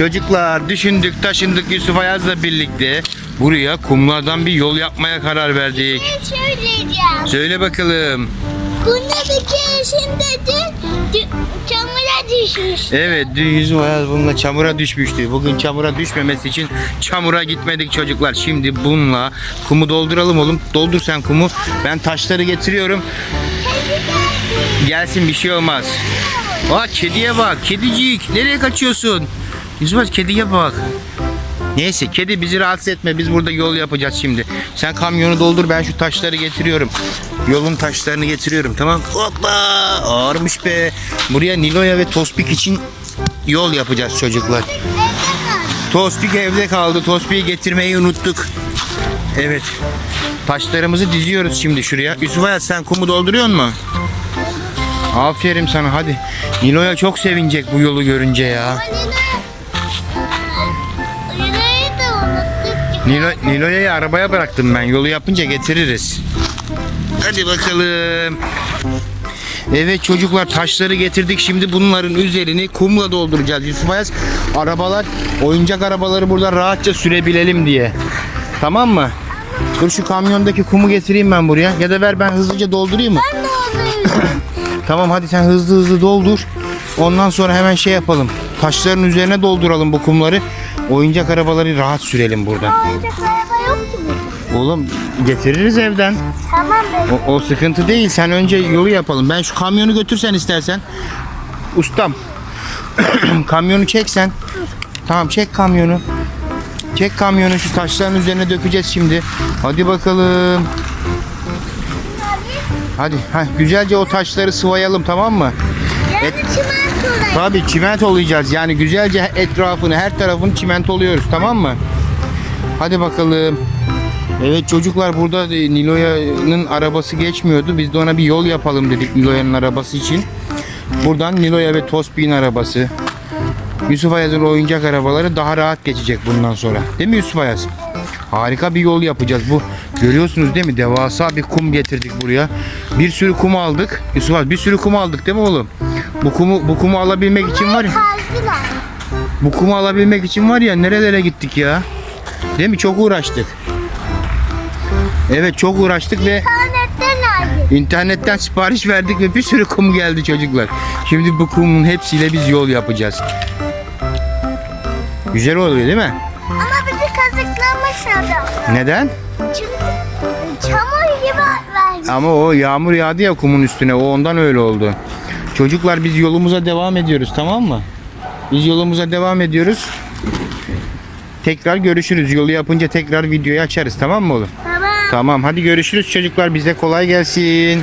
Çocuklar düşündük taşındık Yusuf Ayaz'la birlikte buraya kumlardan bir yol yapmaya karar verdik. Ne söyleyeceğim? Söyle bakalım. Bunda bir keresinde de dü- çamura düşmüş. Evet dün Yusuf Ayaz bununla çamura düşmüştü. Bugün çamura düşmemesi için çamura gitmedik çocuklar. Şimdi bununla kumu dolduralım oğlum. Doldur sen kumu. Ben taşları getiriyorum. Gelsin bir şey olmaz. Aa kediye bak. Kedicik. Nereye kaçıyorsun? Yusuf kediye bak. Neyse kedi bizi rahatsız etme. Biz burada yol yapacağız şimdi. Sen kamyonu doldur ben şu taşları getiriyorum. Yolun taşlarını getiriyorum tamam. Hoppa ağırmış be. Buraya Nilo'ya ve Tospik için yol yapacağız çocuklar. Tospik evde kaldı. Tospik'i getirmeyi unuttuk. Evet. Taşlarımızı diziyoruz şimdi şuraya. Yusuf Ayaz sen kumu dolduruyor mu? Aferin sana hadi. Nilo'ya çok sevinecek bu yolu görünce ya. Nilo, Nilo'yu arabaya bıraktım ben. Yolu yapınca getiririz. Hadi bakalım. Evet çocuklar taşları getirdik. Şimdi bunların üzerini kumla dolduracağız. Yusuf Ayaz arabalar, oyuncak arabaları burada rahatça sürebilelim diye. Tamam mı? Dur şu kamyondaki kumu getireyim ben buraya. Ya da ver ben hızlıca doldurayım mı? Ben de olayım. Tamam hadi sen hızlı hızlı doldur. Ondan sonra hemen şey yapalım. Taşların üzerine dolduralım bu kumları. Oyuncak arabaları rahat sürelim burada. Oyuncak araba yok ki burada. Oğlum getiririz evden. Tamam be. O, o sıkıntı değil. Sen önce yolu yapalım. Ben şu kamyonu götürsen istersen. Ustam. kamyonu çeksen. Tamam çek kamyonu. Çek kamyonu şu taşların üzerine dökeceğiz şimdi. Hadi bakalım. Hadi ha, güzelce o taşları sıvayalım tamam mı? Yani çimento Tabii çimento olacağız. Yani güzelce etrafını, her tarafını çimento oluyoruz tamam mı? Hadi bakalım. Evet çocuklar burada e, Niloya'nın arabası geçmiyordu. Biz de ona bir yol yapalım dedik Niloya'nın arabası için. Buradan Niloya ve Tospi'nin arabası. Yusuf Ayaz'ın oyuncak arabaları daha rahat geçecek bundan sonra. Değil mi Yusuf Ayaz? Harika bir yol yapacağız. Bu görüyorsunuz değil mi? Devasa bir kum getirdik buraya. Bir sürü kum aldık. Yusuf Ayaz bir sürü kum aldık değil mi oğlum? Bu kumu bu kumu alabilmek için var ya. Kazdılar. Bu kumu alabilmek için var ya nerelere gittik ya. Değil mi? Çok uğraştık. Evet çok uğraştık ve İnternetten aldık. internetten sipariş verdik ve bir sürü kum geldi çocuklar. Şimdi bu kumun hepsiyle biz yol yapacağız. Güzel oluyor değil mi? Ama bizi kazıklamış adam. Neden? Çünkü çamur gibi verdi. Ama o yağmur yağdı ya kumun üstüne. O ondan öyle oldu. Çocuklar biz yolumuza devam ediyoruz tamam mı? Biz yolumuza devam ediyoruz. Tekrar görüşürüz. Yolu yapınca tekrar videoyu açarız tamam mı oğlum? Tamam. Tamam hadi görüşürüz çocuklar. Bize kolay gelsin.